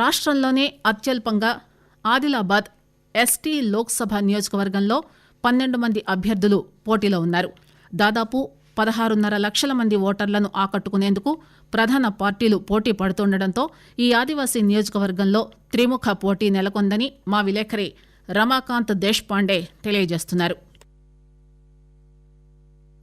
రాష్ట్రంలోనే అత్యల్పంగా ఆదిలాబాద్ ఎస్టీ లోక్సభ నియోజకవర్గంలో పన్నెండు మంది అభ్యర్థులు పోటీలో ఉన్నారు. దాదాపు పదహారున్నర లక్షల మంది ఓటర్లను ఆకట్టుకునేందుకు ప్రధాన పార్టీలు పోటీ పడుతుండటంతో ఈ ఆదివాసీ నియోజకవర్గంలో త్రిముఖ పోటీ నెలకొందని మా విలేకరి రమాకాంత్ దేశ్పాండే తెలియజేస్తున్నారు.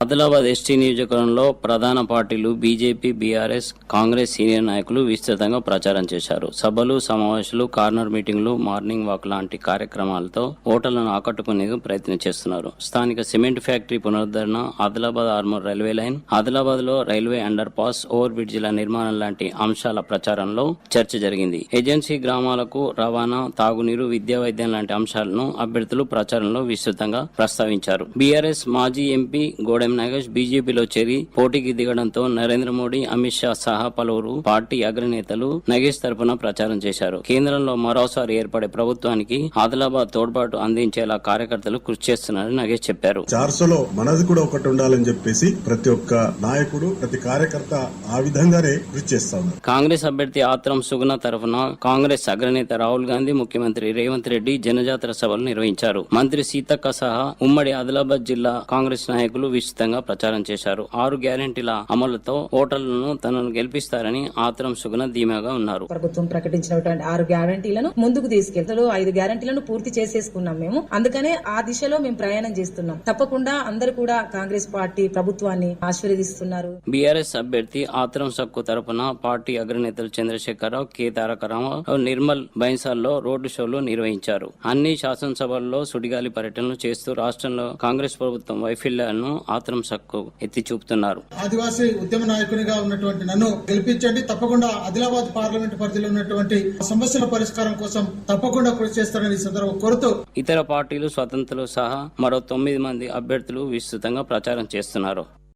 ఆదిలాబాద్ ఎస్టీ నియోజకవర్గంలో ప్రధాన పార్టీలు బీజేపీ బీఆర్ఎస్ కాంగ్రెస్ సీనియర్ నాయకులు విస్తృతంగా ప్రచారం చేశారు. సభలు సమావేశాలు కార్నర్ మీటింగ్లు మార్నింగ్ వాక్ లాంటి కార్యక్రమాలతో ఓటర్లను ఆకట్టుకునేందుకు ప్రయత్నం చేస్తున్నారు. స్థానిక సిమెంట్ ఫ్యాక్టరీ పునరుద్ధరణ ఆదిలాబాద్ ఆర్మూర్ రైల్వే లైన్ ఆదిలాబాద్లో రైల్వే అండర్ పాస్ ఓవర్ బ్రిడ్జిల నిర్మాణం లాంటి అంశాల ప్రచారంలో చర్చ జరిగింది. ఏజెన్సీ గ్రామాలకు రవాణా తాగునీరు విద్యా వైద్యం లాంటి అంశాలను అభ్యర్థులు ప్రచారంలో విస్తృతంగా ప్రస్తావించారు. బీఆర్ఎస్ మాజీ ఎంపీ గోడెం నాగేష్ బీజేపీలో చేరి పోటీకి దిగడంతో నరేంద్ర మోడీ అమిత్ షా సహా పలువురు పార్టీ అగ్రనేతలు నగేష్ తరపున ప్రచారం చేశారు. కేంద్రంలో మరోసారి ఏర్పడే ప్రభుత్వానికి ఆదిలాబాద్ తోడ్పాటు అందించేలా కార్యకర్తలు కృషి చేస్తున్నారని నగేష్ చెప్పారు. చార్సోలో మనది కూడా ఒకటి ఉండాలని చెప్పేసి ప్రతి ఒక్క నాయకుడు ప్రతి కార్యకర్త ఆ విధంగానే కృషి చేస్తా ఉన్నారు. కాంగ్రెస్ అభ్యర్థి ఆత్రం సుగుణ తరఫున కాంగ్రెస్ అగ్రనేత రాహుల్ గాంధీ ముఖ్యమంత్రి రేవంత్ రెడ్డి జనజాతర సభలు నిర్వహించారు. మంత్రి సీతక్క సహా ఉమ్మడి ఆదిలాబాద్ జిల్లా కాంగ్రెస్ నాయకులు విస్తృతంగా ప్రచారం చేశారు. ఆరు గ్యారెంటీల అమలుతో ఓటర్లను తనను గెలిపిస్తారని ఆత్రం సుగుణ ధీమాగా ఉన్నారు. ప్రభుత్వం ప్రకటించినటువంటి ఆరు గ్యారంటీలను ముందుకు తీసుకెళ్తాడు ఐదు గ్యారంటీలను పూర్తి చేసేసుకున్నాం మేము. అందుకనే ఆ దిశలో మేము ప్రయాణం చేస్తున్నాం. తప్పకుండా అందరూ కూడా కాంగ్రెస్ పార్టీ ప్రభుత్వాన్ని ఆశీర్వదిస్తున్నారు. బీఆర్ఎస్ అభ్యర్థి ఆత్రం సక్కు తరపున పార్టీ అగ్రనేతలు చంద్రశేఖరరావు కె తారక రామారావు నిర్మల్ బైన్సాల్లో రోడ్డు షోలు నిర్వహించారు. అన్ని శాసనసభల్లో సుడిగాలి పర్యటనలు చేస్తూ రాష్ట్రంలో కాంగ్రెస్ ప్రభుత్వం వైఫల్యాలను ఆత్రం సక్కు ఎత్తి చూపుతున్నారు. ఆదివాసీ ఉద్యమ నాయకునిగా ఉన్నటువంటి నన్ను గెలిపించండి తప్పకుండా ఆదిలాబాద్ పార్లమెంట్ పరిధిలో ఉన్నటువంటి సమస్యల పరిష్కారం కోసం తప్పకుండా కృషి చేస్తారని ఈ సందర్భంగా కోరుతూ ఇతర పార్టీలు స్వతంత్రులు సహా మరో తొమ్మిది మంది అభ్యర్థులు విస్తృతంగా ప్రచారం చేస్తున్నారు.